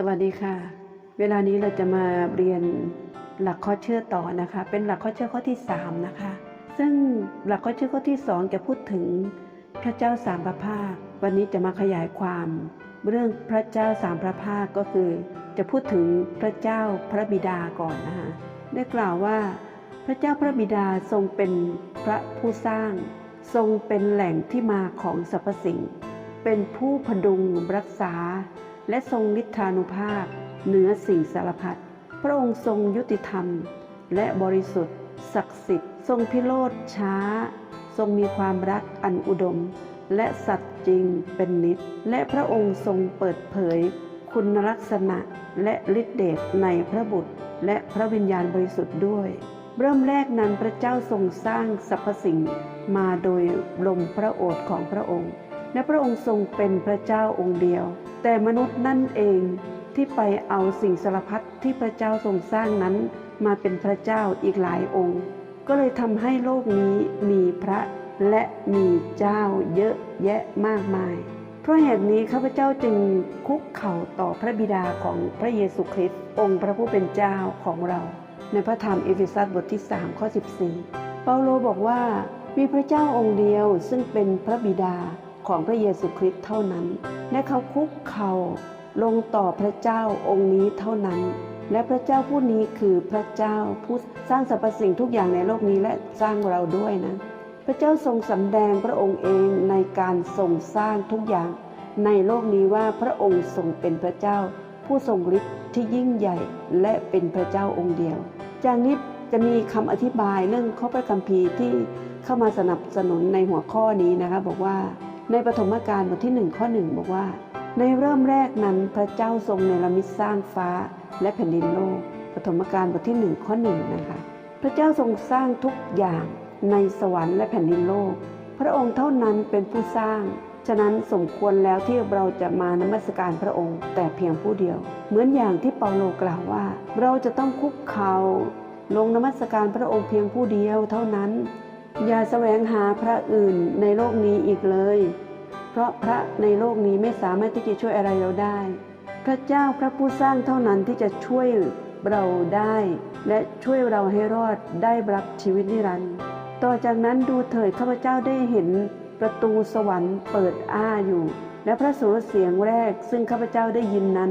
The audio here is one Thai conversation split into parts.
สวัสดีค่ะ เวลานี้เราจะมาเรียนหลักข้อเชื่อต่อนะคะ เป็นหลักข้อเชื่อข้อที่ 3 นะคะ ซึ่งหลักข้อเชื่อข้อที่ 2 จะพูดถึงพระเจ้าสามพระภาค วันนี้จะมาขยายความ เรื่องพระเจ้าสามพระภาคก็คือ จะพูดถึงพระเจ้าพระบิดาก่อนนะคะได้กล่าวว่า พระเจ้าพระบิดาทรงเป็นพระผู้สร้าง ทรงเป็นแหล่งที่มาของสรรพสิ่ง เป็นผู้พดุงรักษา และทรงฤทธานุภาพ เหนือสิ่งสารพัดพระองค์ทรงยุติธรรม และบริสุทธิ์ ศักดิ์สิทธิ์ ทรงพิโรธช้า ทรงมีความรักอันอุดม และสัตย์จริงเป็นนิจและพระองค์ทรงเปิดเผย คุณลักษณะและฤทธิเดชในพระบุตร และพระวิญญาณบริสุทธิ์ด้วย เริ่มแรกนั้นพระเจ้าทรงสร้างสรรพสิ่ง มาโดยลมพระโอษฐ์ของพระองค์ และพระองค์ทรงเป็นพระเจ้าองค์เดียว แต่มนุษย์นั่นเองที่ไปเอาสิ่งสารพัดที่พระเจ้าทรงสร้างนั้นมาเป็นพระเจ้าอีกหลายองค์ ก็เลยทำให้โลกนี้มีพระและมีเจ้าเยอะแยะมากมาย เพราะเหตุนี้ข้าพเจ้าจึงคุกเข่าต่อพระบิดาของพระเยซูคริสต์องค์พระผู้เป็นเจ้าของเรา ในพระธรรมเอเฟซัสบทที่3ข้อ14 เปาโลบอกว่ามีพระเจ้าองค์เดียวซึ่งเป็นพระบิดา ของพระเยซูคริสต์เท่านั้น และเขาคุกเข่าลงต่อพระเจ้าองค์นี้เท่านั้น และพระเจ้าผู้นี้คือพระเจ้าผู้สร้างสรรพสิ่งทุกอย่างในโลกนี้และสร้างเราด้วยนะ พระเจ้าทรงสำแดงพระองค์เองในการทรงสร้างทุกอย่างในโลกนี้ว่าพระองค์ทรงเป็นพระเจ้า ผู้ทรงฤทธิ์ที่ยิ่งใหญ่และเป็นพระเจ้าองค์เดียว จากนี้จะมีคำอธิบายเรื่องข้อพระคัมภีร์ที่เข้ามาสนับสนุนในหัวข้อนี้นะคะบอกว่า ในปฐมกาลบทที่หนึ่งข้อหนึ่งบอกว่า ในเริ่มแรกนั้นพระเจ้าทรงเนรมิตสร้างฟ้าและแผ่นดินโลก ปฐมกาลบทที่หนึ่งข้อหนึ่งนะคะ พระเจ้าทรงสร้างทุกอย่างในสวรรค์และแผ่นดินโลก พระองค์เท่านั้นเป็นผู้สร้าง ฉะนั้นสมควรแล้วที่เราจะมานมัสการพระองค์ แต่เพียงผู้เดียว เหมือนอย่างที่เปาโลกล่าวว่า เราจะต้องคุกเข่าลงนมัสการพระองค์เพียงผู้เดียวเท่านั้น อย่าแสวงหาพระอื่นในโลกนี้อีกเลย เพราะพระในโลกนี้ไม่สามารถที่จะช่วยอะไรเราได้ พระเจ้าพระผู้สร้างเท่านั้นที่จะช่วยเราได้ และช่วยเราให้รอดได้รับชีวิตนิรันดร์ต่อจากนั้นดูเถิดข้าพเจ้าได้เห็นประตูสวรรค์เปิดอ้าอยู่ และพระสุรเสียงแรกซึ่งข้าพเจ้าได้ยินนั้น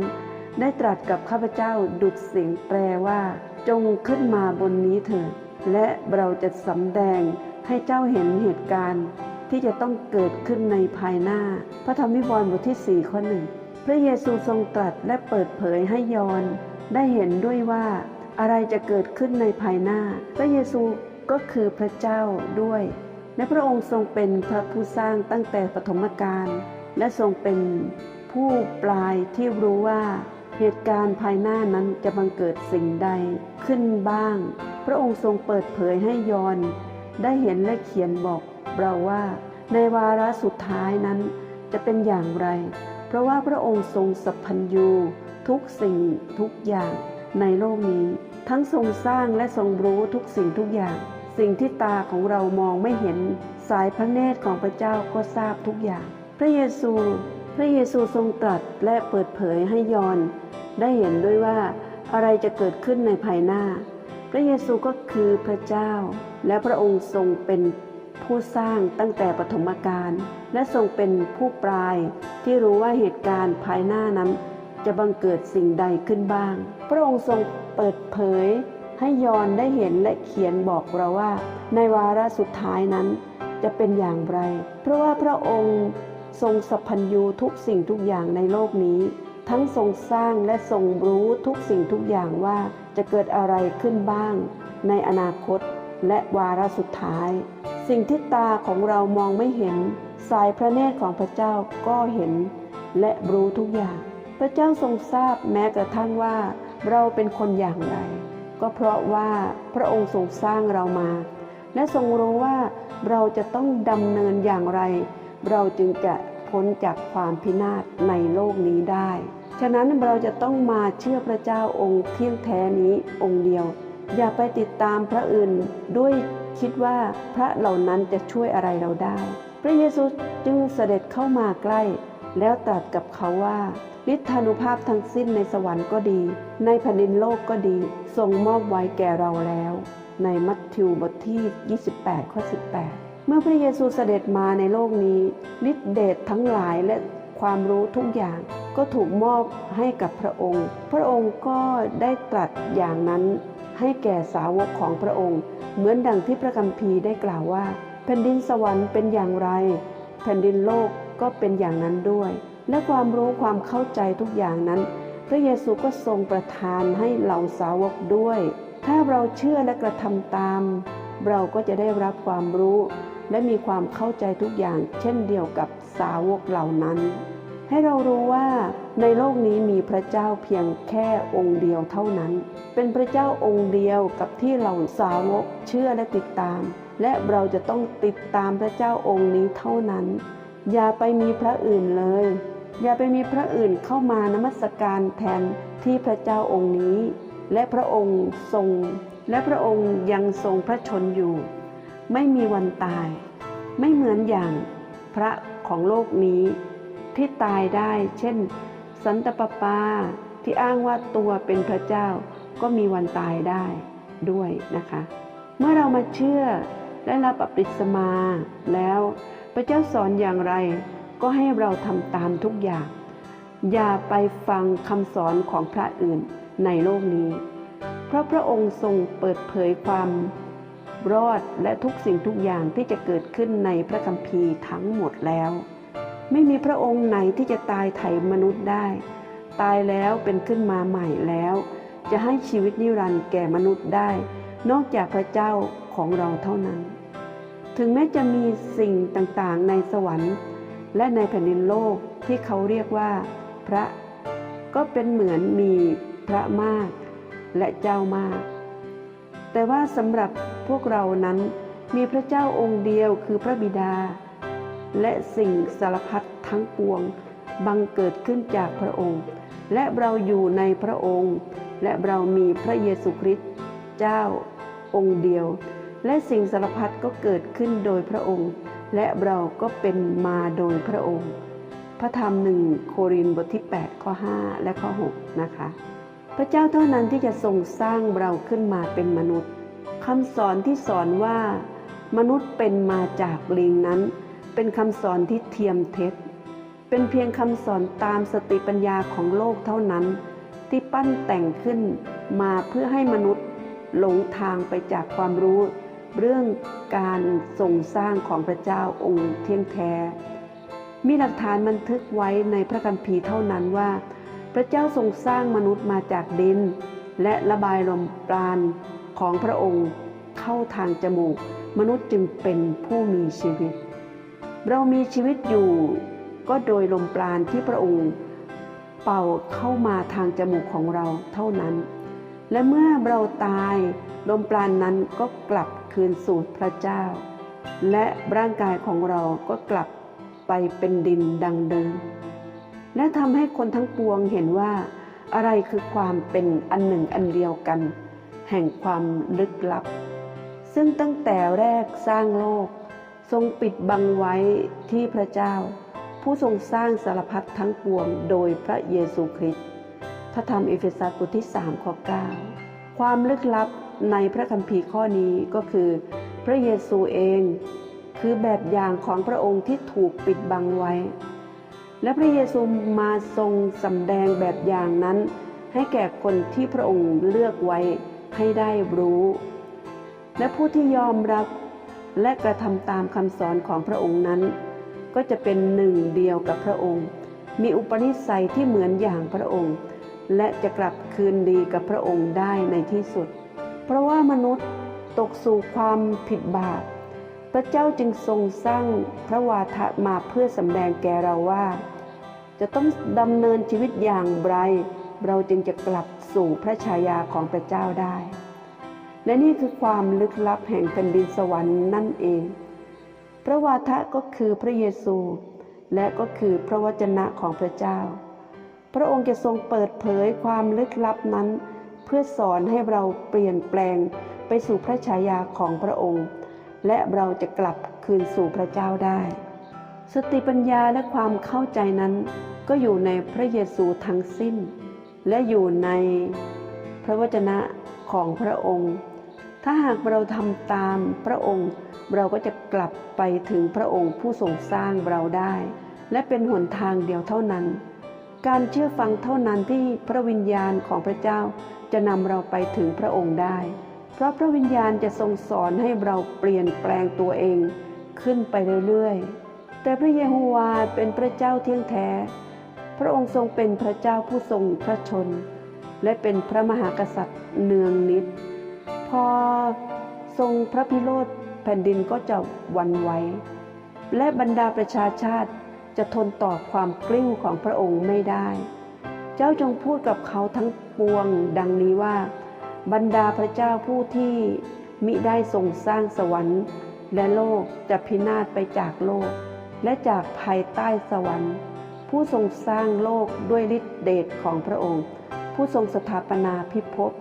ได้ตรัสกับข้าพเจ้าดุจเสียงแปลว่า จงขึ้นมาบนนี้เถิดและเราจะสำแดง ให้เจ้าเห็นเหตุการณ์ที่จะต้องเกิดขึ้นในภายหน้า พระธรรมวิวรณ์บทที่4ข้อหนึ่งพระเยซูทรงตรัสและเปิดเผยให้ยอนได้เห็นด้วยว่าอะไรจะเกิดขึ้นในภายหน้า พระเยซูก็คือพระเจ้าด้วยและพระองค์ทรงเป็นพระผู้สร้างตั้งแต่ปฐมกาลและทรงเป็นผู้ปลายที่รู้ว่า เหตุการณ์ภายหน้านั้นจะบังเกิดสิ่งใดขึ้นบ้าง พระองค์ทรงเปิดเผยให้ยอน ได้เห็นและเขียนบอกเราว่า ในวาระสุดท้ายนั้นจะเป็นอย่างไร เพราะว่าพระองค์ทรงสัพพัญญูทุกสิ่งทุกอย่าง ในโลกนี้ ทั้งทรงสร้างและทรงรู้ทุกสิ่งทุกอย่าง สิ่งที่ตาของเรามองไม่เห็น สายพระเนตรของพระเจ้าก็ทราบทุกอย่าง พระเยซู พระเยซูทรงตรัสและเปิดเผยให้ยอน ได้เห็นด้วยว่าอะไรจะเกิดขึ้นในภายหน้า ระเยซูก็คือพระเจ้า และพระองค์ทรงเป็นผู้สร้างตั้งแต่ปฐมกาลและทรงเป็นผู้ปลายที่รู้ว่าเหตุการณ์ภายหน้านั้น จะบังเกิดสิ่งใดขึ้นบ้าง พระองค์ทรงเปิดเผย ให้ยอนได้เห็นและเขียนบอกเราว่า ในวาระสุดท้ายนั้นจะเป็นอย่างไร เพราะว่าพระองค์ทรงสัพพัญญูทุกสิ่งทุกอย่างในโลกนี้ ทั้งทรงสร้างและทรงรู้ทุกสิ่งทุกอย่างว่าจะเกิดอะไรขึ้นบ้าง ในอนาคตและวาระสุดท้าย สิ่งที่ตาของเรามองไม่เห็น สายพระเนตรของพระเจ้าก็เห็น และรู้ทุกอย่าง พระเจ้าทรงทราบแม้กระทั่งว่า เราเป็นคนอย่างไร ก็เพราะว่าพระองค์ทรงสร้างเรามา และทรงรู้ว่าเราจะต้องดำเนินอย่างไร เราจึงจะ พ้นจากความพินาศในโลกนี้ได้ ฉะนั้นเราจะต้องมาเชื่อพระเจ้าองค์เที่ยงแท้นี้องค์เดียว อย่าไปติดตามพระอื่นด้วยคิดว่าพระเหล่านั้นจะช่วยอะไรเราได้ พระเยซูจึงเสด็จเข้ามาใกล้ แล้วตรัสกับเขาว่าฤทธานุภาพทั้งสิ้นในสวรรค์ก็ดี ในแผ่นดินโลกก็ดีทรงมอบไว้แก่เราแล้ว ในมัทธิวบทที่ 28 ข้อ 18 เมื่อพระเยซูเสด็จมาในโลกนี้ฤทธิเดชทั้งหลายและความรู้ทุกอย่างก็ถูกมอบให้กับพระองค์ พระองค์ก็ได้ตรัสอย่างนั้นให้แก่สาวกของพระองค์ เหมือนดังที่พระคัมภีร์ได้กล่าวว่า แผ่นดินสวรรค์เป็นอย่างไร แผ่นดินโลกก็เป็นอย่างนั้นด้วย และความรู้ความเข้าใจทุกอย่างนั้น พระเยซูก็ทรงประทานให้เหล่าสาวกด้วย ถ้าเราเชื่อและกระทำตาม เราก็จะได้รับความรู้ และมีความเข้าใจทุกอย่างเช่นเดียวกับสาวกเหล่านั้น ให้เรารู้ว่าในโลกนี้มีพระเจ้าเพียงแค่องค์เดียวเท่านั้น เป็นพระเจ้าองค์เดียวกับที่เราสาวกเชื่อและติดตาม และเราจะต้องติดตามพระเจ้าองค์นี้เท่านั้น อย่าไปมีพระอื่นเลย อย่าไปมีพระอื่นเข้ามานมัสการแทนที่พระเจ้าองค์นี้ และพระองค์ทรง และพระองค์ยังทรงพระชนอยู่ ไม่มีวันตาย ไม่เหมือนอย่างพระของโลกนี้ ที่ตายได้ เช่น สันตปาปาที่อ้างว่าตัวเป็นพระเจ้าก็มีวันตายได้ด้วยนะคะ เมื่อเรามาเชื่อและรับบัพติศมาแล้วพระเจ้าสอนอย่างไร ก็ให้เราทำตามทุกอย่าง อย่าไปฟังคำสอนของพระอื่นในโลกนี้ เพราะพระองค์ทรงเปิดเผยความ รอดและทุกสิ่งทุกอย่างที่จะเกิดขึ้นในพระคัมภีร์ทั้งหมดแล้ว ไม่มีพระองค์ไหนที่จะตายไถ่มนุษย์ได้ ตายแล้วเป็นขึ้นมาใหม่แล้ว จะให้ชีวิตนิรันดร์แก่มนุษย์ได้ นอกจากพระเจ้าของเราเท่านั้น ถึงแม้จะมีสิ่งต่างๆในสวรรค์ และในแผ่นดินโลกที่เขาเรียกว่า พระก็เป็นเหมือนมีพระมากและเจ้ามาก แต่ว่าสำหรับ พวกเรานั้นมีพระเจ้าองค์เดียวคือพระบิดา และสิ่งสารพัดทั้งปวงบังเกิดขึ้นจากพระองค์ และเราอยู่ในพระองค์ และเรามีพระเยซูคริสต์เจ้าองค์เดียว และสิ่งสารพัดก็เกิดขึ้นโดยพระองค์ และเราก็เป็นมาโดยพระองค์ พระธรรมหนึ่งโครินธ์บทที่ 8 ข้อ 5 และข้อ 6 นะคะ พระเจ้าเท่านั้นที่จะทรงสร้างเราขึ้นมาเป็นมนุษย์ คำสอนที่สอนว่า มนุษย์เป็นมาจากลิงนั้น เป็นคำสอนที่เทียมเท็จ เป็นเพียงคำสอนตามสติปัญญาของโลกเท่านั้น ที่ปั้นแต่งขึ้นมาเพื่อให้มนุษย์หลงทางไปจากความรู้เรื่องการทรงสร้างของพระเจ้าองค์เที่ยงแท้ มีหลักฐานบันทึกไว้ในพระคัมภีร์เท่านั้นว่า พระเจ้าทรงสร้างมนุษย์มาจากดิน และระบายลมปราณ ของพระองค์เข้าทางจมูก มนุษย์จึงเป็นผู้มีชีวิต เรามีชีวิตอยู่ ก็โดยลมปราณที่พระองค์ เป่าเข้ามาทางจมูกของเราเท่านั้น และเมื่อเราตายลมปราณนนั้นก็กลับคืนสู่พระเจ้า และร่างกายของเราก็กลับไปเป็นดินดังเดิม และทำให้คนทั้งปวงเห็นว่าอะไรคือความเป็นอันหนึ่งอันเดียวกัน แห่งความลึกลับ ซึ่งตั้งแต่แรกสร้างโลก ทรงปิดบังไว้ที่พระเจ้า ผู้ทรงสร้างสารพัดทั้งปวงโดยพระเยซูคริสต์พระธรรมเอเฟซัสบทที่3ข้อ9ความลึกลับในพระคัมภีร์ข้อนี้ก็คือ พระเยซูเอง คือแบบอย่างของพระองค์ที่ถูกปิดบังไว้ และพระเยซูมาทรงสำแดงแบบอย่างนั้น ให้แก่คนที่พระองค์เลือกไว้ ให้ได้รู้ และผู้ที่ยอมรับและกระทำตามคำสอนของพระองค์นั้น ก็จะเป็นหนึ่งเดียวกับพระองค์ มีอุปนิสัยที่เหมือนอย่างพระองค์ และจะกลับคืนดีกับพระองค์ได้ในที่สุด เพราะว่ามนุษย์ตกสู่ความผิดบาปพระเจ้าจึงทรงสร้างพระวาทะมาเพื่อสำแดงแก่เราว่า จะต้องดำเนินชีวิตอย่างไร เราจึงจะกลับสู่พระฉายาของพระเจ้าได้ และนี่คือความลึกลับแห่งแผ่นดินสวรรค์นั่นเอง พระวาทะก็คือพระเยซู และก็คือพระวจนะของพระเจ้า พระองค์จะทรงเปิดเผยความลึกลับนั้น เพื่อสอนให้เราเปลี่ยนแปลงไปสู่พระฉายาของพระองค์ และเราจะกลับคืนสู่พระเจ้าได้ สติปัญญาและความเข้าใจนั้นก็อยู่ในพระเยซูทั้งสิ้น และอยู่ในพระวจนะของพระองค์ ถ้าหากเราทำตามพระองค์ เราก็จะกลับไปถึงพระองค์ผู้ทรงสร้างเราได้ และเป็นหนทางเดียวเท่านั้น การเชื่อฟังเท่านั้นที่พระวิญญาณของพระเจ้าจะนำเราไปถึงพระองค์ได้ เพราะพระวิญญาณจะทรงสอนให้เราเปลี่ยนแปลงตัวเองขึ้นไปเรื่อยๆ แต่พระเยโฮวาเป็นพระเจ้าเที่ยงแท้ พระองค์ทรงเป็นพระเจ้าผู้ทรงพระชน และเป็นพระมหากษัตริย์เนืองนิด พอทรงพระพิโรธแผ่นดินก็จะวันไหวและบรรดาประชาชาติจะทนต่อความกลิ้วของพระองค์ไม่ได้ เจ้าจงพูดกับเขาทั้งปวงดังนี้ว่า บรรดาพระเจ้าผู้ที่มิได้ทรงสร้างสวรรค์ และโลกจะพินาศไปจากโลก และจากภายใต้สวรรค์ ผู้ทรงสร้างโลกด้วยฤทธิเดชของพระองค์ ผู้ทรงสถาปนาพิภพ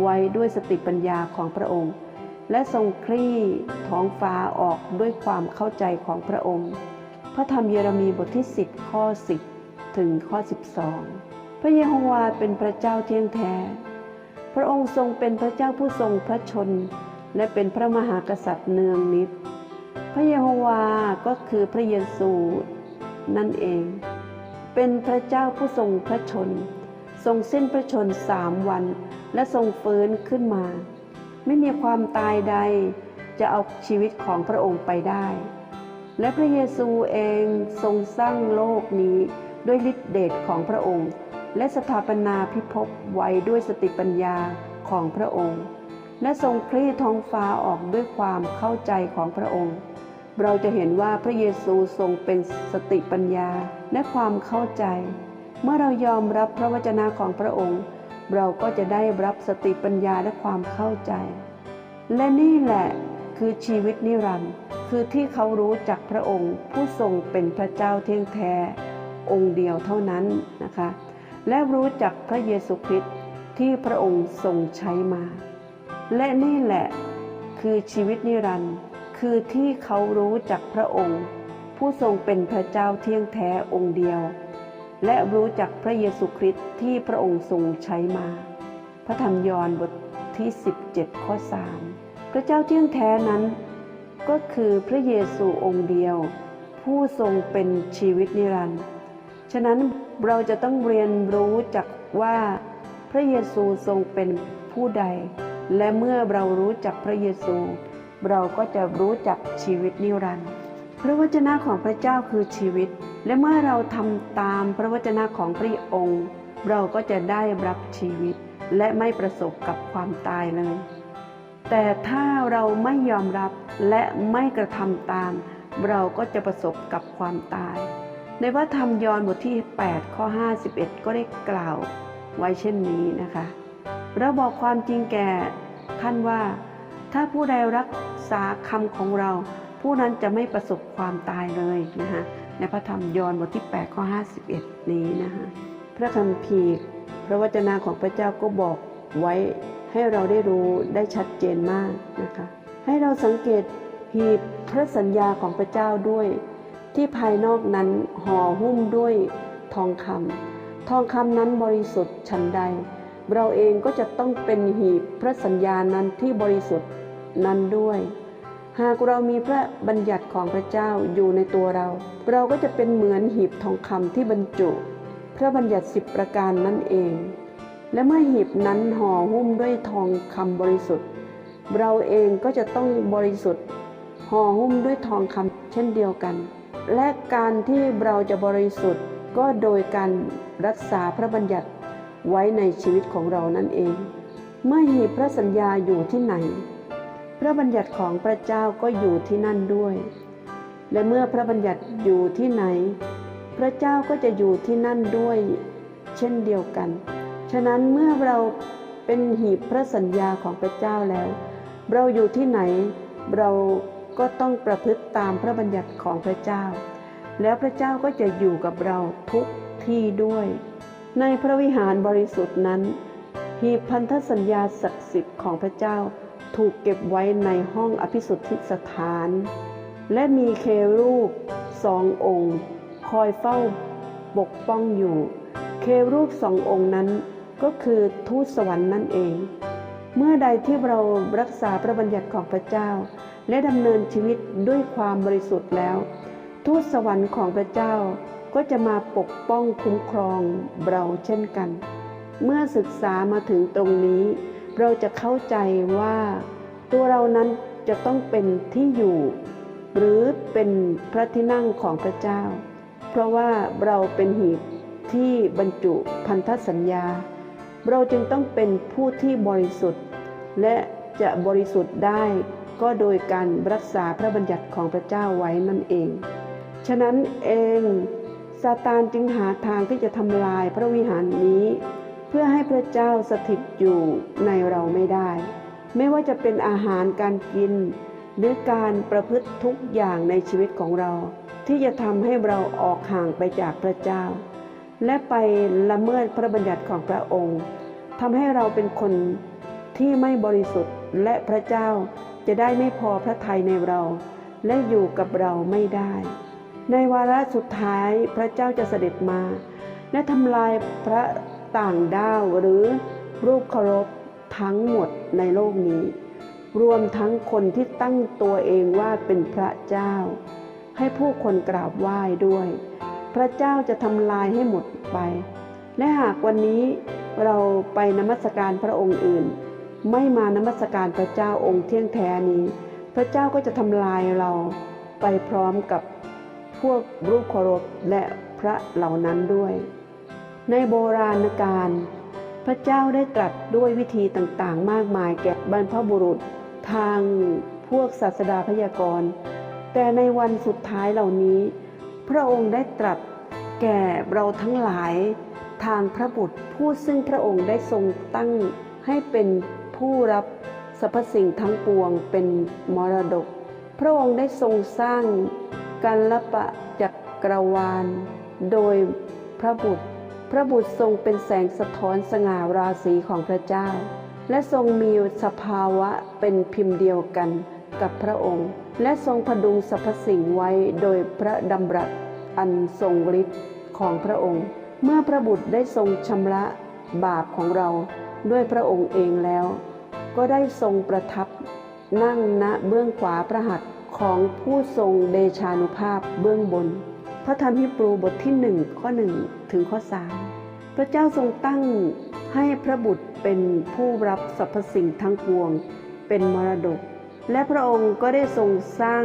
ไว้ด้วยสติปัญญาของพระองค์ และทรงคลี่ท้องฟ้าออกด้วยความเข้าใจของพระองค์ พระธรรมเยเรมีบทที่ 10 ข้อ 10 ถึงข้อ 12 พระเยโฮวาเป็นพระเจ้าเที่ยงแท้ พระองค์ทรงเป็นพระเจ้าผู้ทรงพระชน และเป็นพระมหากษัตริย์เนืองนิด พระเยโฮวาก็คือพระเยซูนั่นเอง เป็นพระเจ้าผู้ทรงพระชน ทรงสิ้นพระชนสามวัน และทรงฟื้นขึ้นมา ไม่มีความตายใดจะเอาชีวิตของพระองค์ไปได้ และพระเยซูเองทรงสร้างโลกนี้ด้วยฤทธิเดชของพระองค์ และสถาปนาพิภพไว้ด้วยสติปัญญาของพระองค์ และทรงคลี่ท้องฟ้าออกด้วยความเข้าใจของพระองค์ เราจะเห็นว่าพระเยซูทรงเป็นสติปัญญาและความเข้าใจ เมื่อเรายอมรับพระวจนะของพระองค์ เราก็จะได้รับสติปัญญาและความเข้าใจ และนี่แหละคือชีวิตนิรันดร์คือที่เขารู้จักพระองค์ ผู้ทรงเป็นพระเจ้าเที่ยงแท้ องค์เดียวเท่านั้นนะคะ และรู้จักพระเยซูคริสต์ที่พระองค์ทรงใช้มา และนี่แหละคือชีวิตนิรันดร์ คือที่เขารู้จักพระองค์ ผู้ทรงเป็นพระเจ้าเที่ยงแท้องค์เดียว และรู้จักพระเยซูคริสต์ที่พระองค์ทรงใช้มา พระธรรมยอห์นบทที่ 17 ข้อ 3 พระเจ้าเที่ยงแท้นั้น ก็คือพระเยซูองค์เดียว ผู้ทรงเป็นชีวิตนิรันดร์ฉะนั้นเราจะต้องเรียนรู้จักว่าพระเยซูทรงเป็นผู้ใด และเมื่อเรารู้จักพระเยซู เราก็จะรู้จักชีวิตนิรันดร์พระวจนะของพระเจ้าคือชีวิต และเมื่อเราทำตามพระวจนะของพระองค์ เราก็จะได้รับชีวิต และไม่ประสบกับความตายเลย แต่ถ้าเราไม่ยอมรับและไม่กระทำตาม เราก็จะประสบกับความตาย ในพระธรรมยอห์นบทที่ 8 ข้อ 51 ก็ได้กล่าวไว้เช่นนี้นะคะเราบอกความจริงแก่ท่านว่า ถ้าผู้ใดรัก ษาคำของเรา ผู้นั้นจะไม่ประสบความตายเลยนะคะในพระธรรมยอห์นบทที่ 8 ข้อ 51 นี้นะคะพระคัมภีร์พระวจนะของพระเจ้าก็บอกไว้ให้เราได้รู้ได้ชัดเจนมากนะคะ ให้เราสังเกตหีบพระสัญญาของพระเจ้าด้วย ที่ภายนอกนั้นห่อหุ้มด้วยทองคำทองคำนั้นบริสุทธิ์ฉันใด เราเองก็จะต้องเป็นหีบพระสัญญานั้นที่บริสุทธิ์ นั้นด้วย หากเรามีพระบัญญัติของพระเจ้าอยู่ในตัวเรา เราก็จะเป็นเหมือนหีบทองคำที่บรรจุ พระบัญญัติสิบประการนั่นเอง และเมื่อหีบนั้นห่อหุ้มด้วยทองคำบริสุทธิ์ เราเองก็จะต้องบริสุทธิ์ห่อหุ้มด้วยทองคำเช่นเดียวกัน และการที่เราจะบริสุทธิ์ก็โดยการรักษาพระบัญญัติไว้ในชีวิตของเรานั่นเอง เมื่อหีบพระสัญญาอยู่ที่ไหน พระบัญญัติของพระเจ้าก็อยู่ที่นั่นด้วย และเมื่อพระบัญญัติอยู่ที่ไหน พระเจ้าก็จะอยู่ที่นั่นด้วย เช่นเดียวกัน ฉะนั้นเมื่อเราเป็นหีบพระสัญญาของพระเจ้าแล้ว เราอยู่ที่ไหน เราก็ต้องประพฤติตามพระบัญญัติของพระเจ้า แล้วพระเจ้าก็จะอยู่กับเราทุกที่ด้วย ในพระวิหารบริสุทธิ์นั้นหีบพันธสัญญาศักดิ์สิทธิ์ของพระเจ้า ถูกเก็บไว้ในห้องอภิสุทธิสถาน และมีเครูปสององค์ คอยเฝ้าปกป้องอยู่ เครูปสององค์นั้นก็คือทูตสวรรค์นั่นเอง เมื่อใดที่เรารักษาพระบัญญัติของพระเจ้า และดำเนินชีวิตด้วยความบริสุทธิ์แล้ว ทูตสวรรค์ของพระเจ้าก็จะมาปกป้องคุ้มครองเราเช่นกัน เมื่อศึกษามาถึงตรงนี้ เราจะเข้าใจว่าตัวเรานั้นจะต้องเป็นที่อยู่ หรือเป็นพระที่นั่งของพระเจ้า เพราะว่าเราเป็นหีบที่บรรจุพันธสัญญา เราจึงต้องเป็นผู้ที่บริสุทธิ์ และจะบริสุทธิ์ได้ก็โดยการรักษาพระบัญญัติของพระเจ้าไว้นั่นเอง ฉะนั้นเองซาตานจึงหาทางที่จะทำลายพระวิหารนี้ พื่อให้พระเจ้าสถิตอยู่ในเราไม่ได้ ไม่ว่าจะเป็นอาหารการกิน หรือการประพฤติทุกอย่างในชีวิตของเรา ที่จะทำให้เราออกห่างไปจากพระเจ้า และไปละเมิดพระบัญญัติของพระองค์ทำให้เราเป็นคนที่ไม่บริสุทธิ์และพระเจ้าจะได้ไม่พอพระทัยในเรา และอยู่กับเราไม่ได้ ในวาระสุดท้ายพระเจ้าจะเสด็จมา และทำลายพระ ต่างด้าวหรือรูปเคารพทั้งหมดในโลกนี้ รวมทั้งคนที่ตั้งตัวเองว่าเป็นพระเจ้า ให้ผู้คนกราบไหว้ด้วย พระเจ้าจะทำลายให้หมดไป และหากวันนี้เราไปนมัสการพระองค์อื่น ไม่มานมัสการพระเจ้าองค์เที่ยงแท้นี้ พระเจ้าก็จะทำลายเราไปพร้อมกับพวกรูปเคารพและพระเหล่านั้นด้วย ในโบราณกาลพระเจ้าได้ตรัสด้วยวิธีต่างๆ มากมายแก่บรรพบุรุษ ทางพวกศาสดาพยากรณ์ แต่ในวันสุดท้ายเหล่านี้ พระองค์ได้ตรัสแก่เราทั้งหลายทางพระบุตรผู้ซึ่งพระองค์ได้ทรงตั้งให้เป็นผู้รับสรรพสิ่งทั้งปวงเป็นมรดก พระองค์ได้ทรงสร้างการละปะจักรวาล โดยพระบุตร ระบุตรทรงเป็นแสงสะท้อนสง่าราศีของพระเจ้า และทรงมีสภาวะเป็นพิมพ์เดียวกันกับพระองค์ และทรงพดุงสรรพสิ่งไว้โดยพระดำรัสอันทรงฤทธิ์ของพระองค์ เมื่อพระบุตรได้ทรงชำระบาปของเราด้วยพระองค์เองแล้ว ก็ได้ทรงประทับนั่งณเบื้องขวาพระหัตถ์ของผู้ทรงเดชานุภาพเบื้องบน พระธรรมฮิบรูบทที่หนึ่งข้อหนึ่งถึงข้อสาม พระเจ้าทรงตั้งให้พระบุตรเป็นผู้รับสรรพสิ่งทั้งปวงเป็นมรดก และพระองค์ก็ได้ทรงสร้าง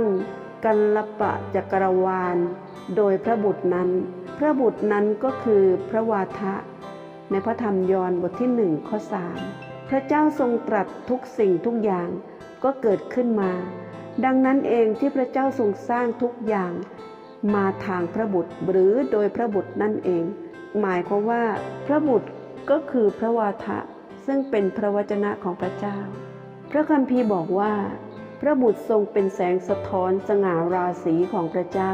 กัลปะจักรวาล โดยพระบุตรนั้น พระบุตรนั้นก็คือพระวาทะ ในพระธรรมยอห์นบทที่หนึ่งข้อสามพระเจ้าทรงตรัสทุกสิ่งทุกอย่างก็เกิดขึ้นมา ดังนั้นเองที่พระเจ้าทรงสร้างทุกอย่าง มาทางพระบุตรหรือโดยพระบุตรนั่นเอง หมายความว่าพระบุตรก็คือพระวาทะซึ่งเป็นพระวจนะของพระเจ้า พระคัมภีร์บอกว่า พระบุตรทรงเป็นแสงสะท้อนสง่าราศีของพระเจ้า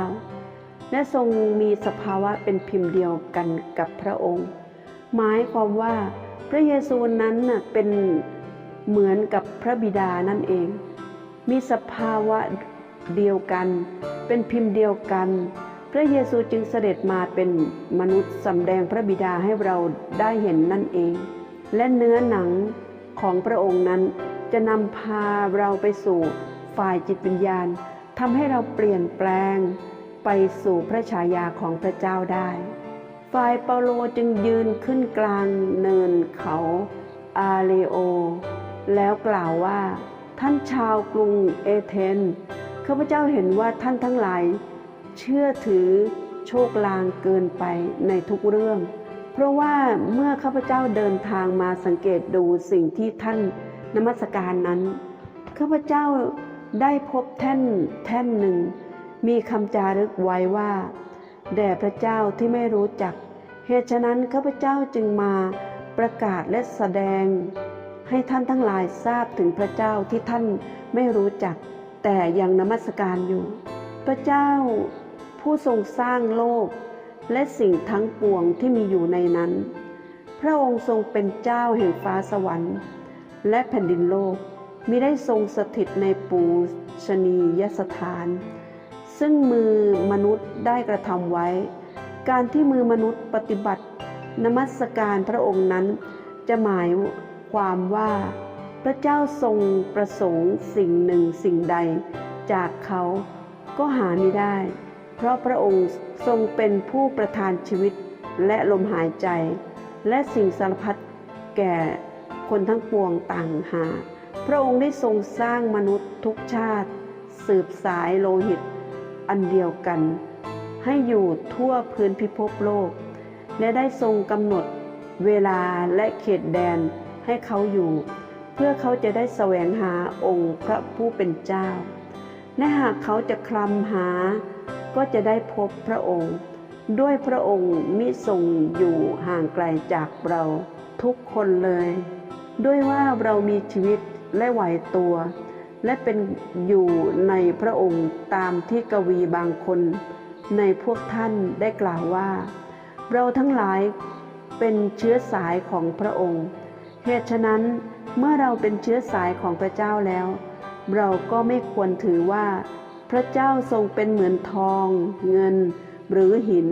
และทรงมีสภาวะเป็นพิมพ์เดียวกันกับพระองค์ หมายความว่าพระเยซูนั้นเป็นเหมือนกับพระบิดานั่นเอง มีสภาวะเดียวกัน เป็นพิมพ์เดียวกัน ระเยซูจึงเสด็จมาเป็นมนุษย์สำแดงพระบิดาให้เราได้เห็นนั่นเอง และเนื้อหนังของพระองค์นั้นจะนำพาเราไปสู่ฝ่ายจิตวิญญาณทำให้เราเปลี่ยนแปลงไปสู่พระฉายาของพระเจ้าได้ ฝ่ายเปาโลจึงยืนขึ้นกลางเนินเขาอาเลโอ แล้วกล่าวว่า ท่านชาวกรุงเอเธนข้าพเจ้าเห็นว่าท่านทั้งหลาย เชื่อถือโชคลางเกินไปในทุกเรื่อง เพราะว่าเมื่อข้าพเจ้าเดินทางมาสังเกตดูสิ่งที่ท่านนมัสการนั้น ข้าพเจ้าได้พบแท่นแท่นหนึ่ง มีคำจารึกไว้ว่า แด่พระเจ้าที่ไม่รู้จัก เหตุฉะนั้นข้าพเจ้าจึงมาประกาศและแสดง ให้ท่านทั้งหลายทราบถึงพระเจ้าที่ท่านไม่รู้จัก แต่ยังนมัสการอยู่ พระเจ้า ผู้ทรงสร้างโลก และสิ่งทั้งปวงที่มีอยู่ในนั้น พระองค์ทรงเป็นเจ้าแห่งฟ้าสวรรค์ และแผ่นดินโลกมิได้ทรงสถิตในปูชนียสถาน ซึ่งมือมนุษย์ได้กระทำไว้ การที่มือมนุษย์ปฏิบัตินมัสการพระองค์นั้นจะหมายความว่า พระเจ้าทรงประสงค์สิ่งหนึ่งสิ่งใด จากเขาก็หาไม่ได้ เพราะพระองค์ทรงเป็นผู้ประทานชีวิตและลมหายใจ และสิ่งสารพัดแก่คนทั้งปวงต่างหา พระองค์ได้ทรงสร้างมนุษย์ทุกชาติ สืบสายโลหิต อันเดียวกัน ให้อยู่ทั่วพื้นพิภพโลก และได้ทรงกำหนดเวลาและเขตแดนให้เขาอยู่ เพื่อเขาจะได้แสวงหาองค์พระผู้เป็นเจ้า และหากเขาจะคลำหา ก็จะได้พบพระองค์ ด้วยพระองค์มิทรงอยู่ห่างไกลจากเราทุกคนเลย ด้วยว่าเรามีชีวิตและไหวตัว และเป็นอยู่ในพระองค์ตามที่กวีบางคน ในพวกท่านได้กล่าวว่า เราทั้งหลายเป็นเชื้อสายของพระองค์ เหตุฉะนั้นเมื่อเราเป็นเชื้อสายของพระเจ้าแล้ว เราก็ไม่ควรถือว่า พระเจ้าทรงเป็นเหมือนทอง เงิน หรือหิน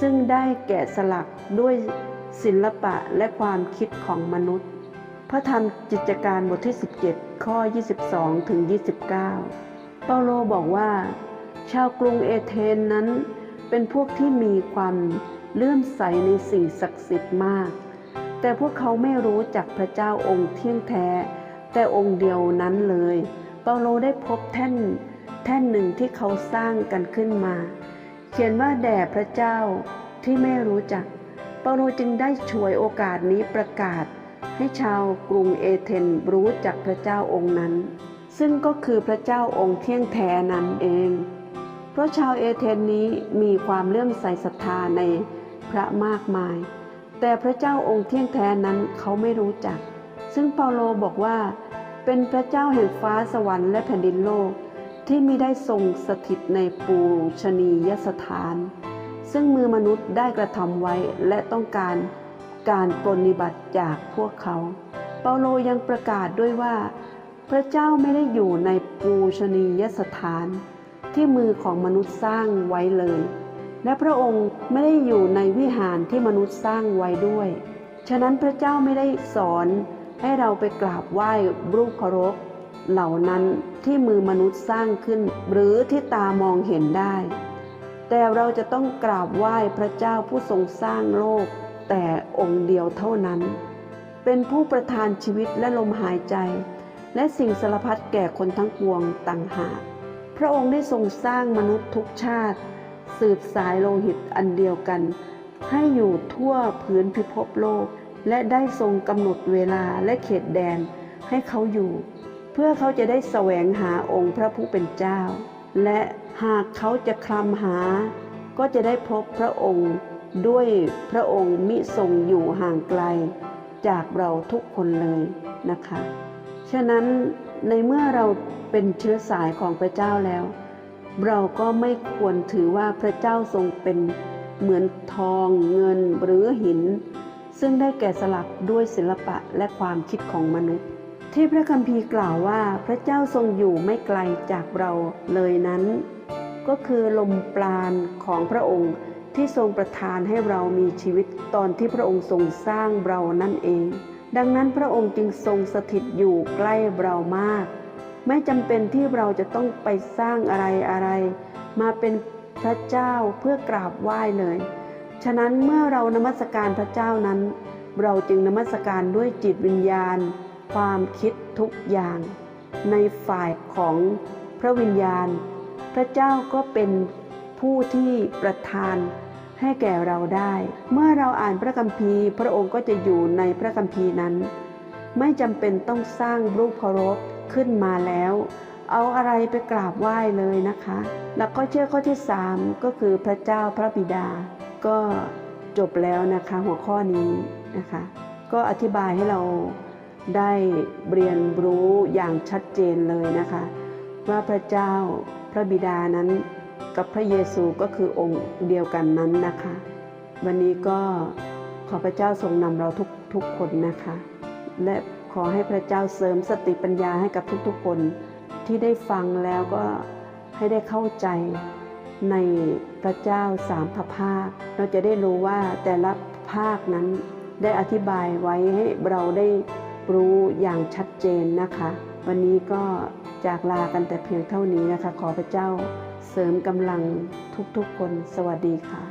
ซึ่งได้แกะสลักด้วยศิลปะและความคิดของมนุษย์ พระธรรมจิตการบทที่ 17 ข้อ 22 ถึง 29 เปาโลบอกว่า ชาวกรุงเอเธนนั้น เป็นพวกที่มีความเลื่อมใสในสิ่งศักดิ์สิทธิ์มาก แต่พวกเขาไม่รู้จักพระเจ้าองค์เที่ยงแท้ แต่องค์เดียวนั้นเลย เปาโลได้พบแท่น แท่นหนึ่งที่เขาสร้างกันขึ้นมา เขียนว่าแด่พระเจ้าที่ไม่รู้จักเปาโลจึงได้ฉวยโอกาสนี้ประกาศ ให้ชาวกรุงเอเธนรู้จักพระเจ้าองค์นั้น ซึ่งก็คือพระเจ้าองค์เที่ยงแท้นั้นเอง เพราะชาวเอเธนนี้มีความเลื่อมใสศรัทธาในพระมากมาย แต่พระเจ้าองค์เที่ยงแท้นั้นเขาไม่รู้จัก ซึ่งเปาโลบอกว่า เป็นพระเจ้าแห่งฟ้าสวรรค์และแผ่นดินโลก ที่มิได้ทรงสถิตในปูชนียสถาน ซึ่งมือมนุษย์ได้กระทำไว้และต้องการการปรนนิบัติจากพวกเขา เปาโลยังประกาศด้วยว่า พระเจ้าไม่ได้อยู่ในปูชนียสถาน ที่มือของมนุษย์สร้างไว้เลย และพระองค์ไม่ได้อยู่ในวิหารที่มนุษย์สร้างไว้ด้วย ฉะนั้นพระเจ้าไม่ได้สอนให้เราไปกราบไหว้รูปเคารพ เหล่านั้นที่มือมนุษย์สร้างขึ้น หรือที่ตามองเห็นได้ แต่เราจะต้องกราบไหว้พระเจ้าผู้ทรงสร้างโลก แต่องค์เดียวเท่านั้น เป็นผู้ประทานชีวิตและลมหายใจ และสิ่งสารพัดแก่คนทั้งปวงต่างหาก พระองค์ได้ทรงสร้างมนุษย์ทุกชาติ สืบสายโลหิตอันเดียวกัน ให้อยู่ทั่วพื้นพิภพโลก และได้ทรงกำหนดเวลาและเขตแดนให้เขาอยู่ พื่อเขาจะได้แสวงหาองค์พระผู้เป็นเจ้า และหากเขาจะคลำหา ก็จะได้พบพระองค์ด้วยพระองค์มิทรงอยู่ห่างไกล จากเราทุกคนเลยนะคะ ฉะนั้นในเมื่อเราเป็นเชื้อสายของพระเจ้าแล้ว เราก็ไม่ควรถือว่าพระเจ้าทรงเป็นเหมือนทองเงินหรือหิน ซึ่งได้แก่สลักด้วยศิลปะและความคิดของมนุษย์ ที่พระคัมภีร์กล่าวว่าพระเจ้าทรงอยู่ไม่ไกลจากเราเลยนั้น ก็คือลมปราณของพระองค์ที่ทรงประทานให้เรามีชีวิตตอนที่พระองค์ทรงสร้างเรานั่นเอง ดังนั้นพระองค์จึงทรงสถิตอยู่ใกล้เรามาก ไม่จำเป็นที่เราจะต้องไปสร้างอะไรอะไร มาเป็นพระเจ้าเพื่อกราบไหว้เลย ฉะนั้นเมื่อเรานมัสการพระเจ้านั้น เราจึงนมัสการด้วยจิตวิญญาณ ความคิดทุกอย่าง ในฝ่ายของพระวิญญาณ พระเจ้าก็เป็นผู้ที่ประทานให้แก่เราได้ เมื่อเราอ่านพระคัมภีร์ พระองค์ก็จะอยู่ในพระคัมภีร์นั้น ไม่จำเป็นต้องสร้างรูปเคารพขึ้นมาแล้ว เอาอะไรไปกราบไหว้เลยนะคะ แล้วก็เชื่อข้อที่3ก็คือพระเจ้าพระบิดา ก็จบแล้วนะคะหัวข้อนี้นะคะ ก็อธิบายให้เรา ได้เรียนรู้อย่างชัดเจนเลยนะคะ ว่าพระเจ้าพระบิดานั้นกับพระเยซูก็คือองค์เดียวกันนั้นนะคะ วันนี้ก็ขอพระเจ้าทรงนำเราทุกทุกคนนะคะ และขอให้พระเจ้าเสริมสติปัญญาให้กับทุกๆคนที่ได้ฟังแล้วก็ให้ได้เข้าใจในพระเจ้าสามพระภาค เราจะได้รู้ว่าแต่ละภาคนั้นได้อธิบายไว้ให้เราได้ รู้อย่างชัดเจนนะคะ วันนี้ก็จากลากันแต่เพียงเท่านี้นะคะ ขอพระเจ้าเสริมกำลังทุกๆคน สวัสดีค่ะ